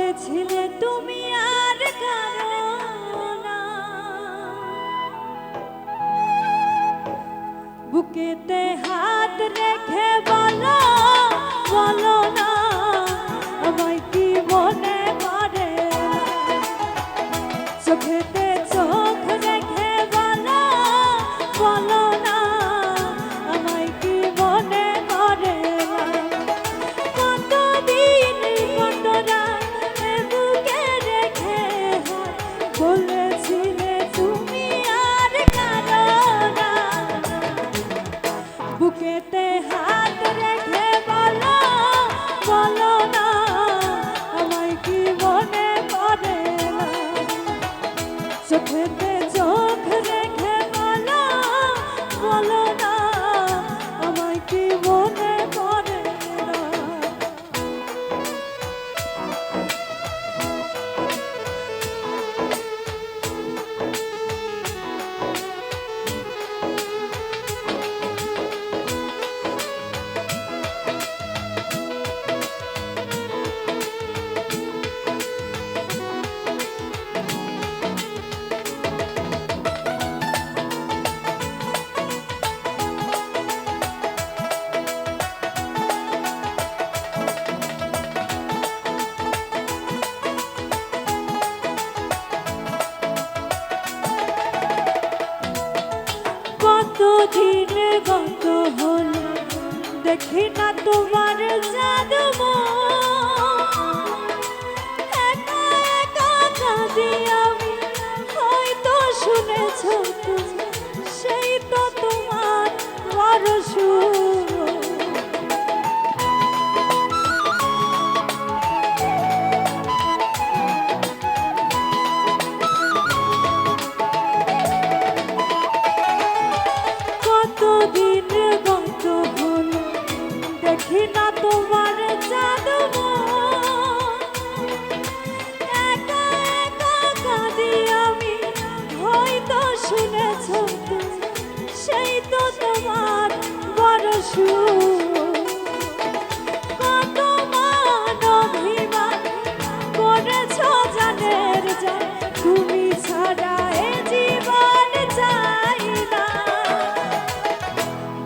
বলেছিলে তুমি আর কারও বুকেতে হাত রেখে বলো বলো না, আমায় কি মনে পড়ে? চোখেতে চোখ রেখে বলো বলো Voilà. কত তোমার জাদু একা একা কাঁদি আমি সেই তো তোমার পরশ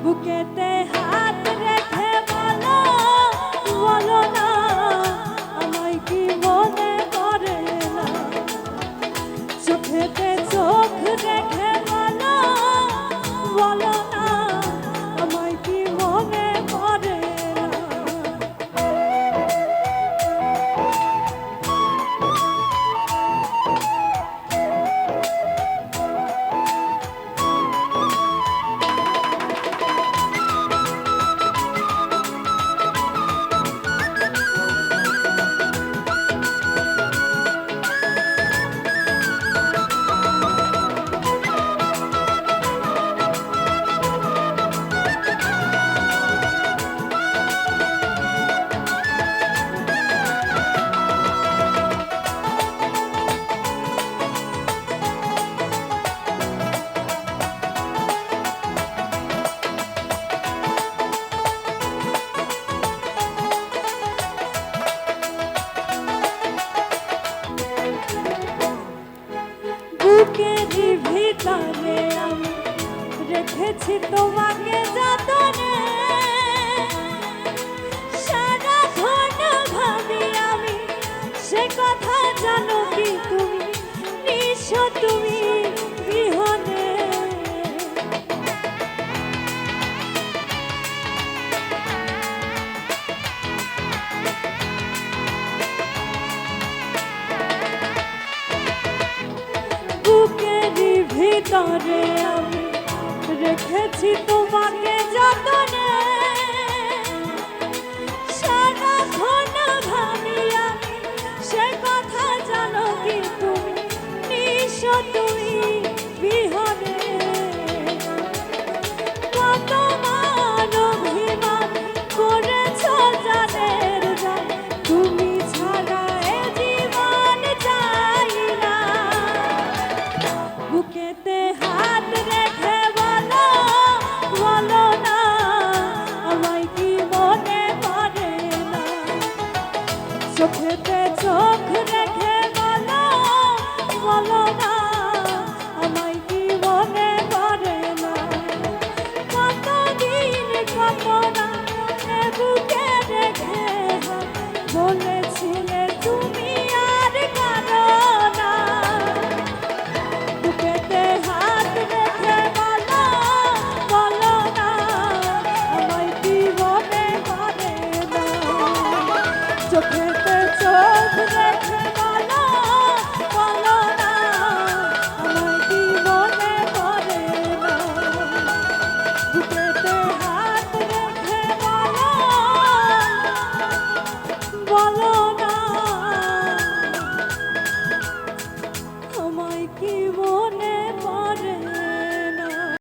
Bu buquete জানে আমি। রেখেছি তোমাকে যতনে রেখেছি তোমাকে যত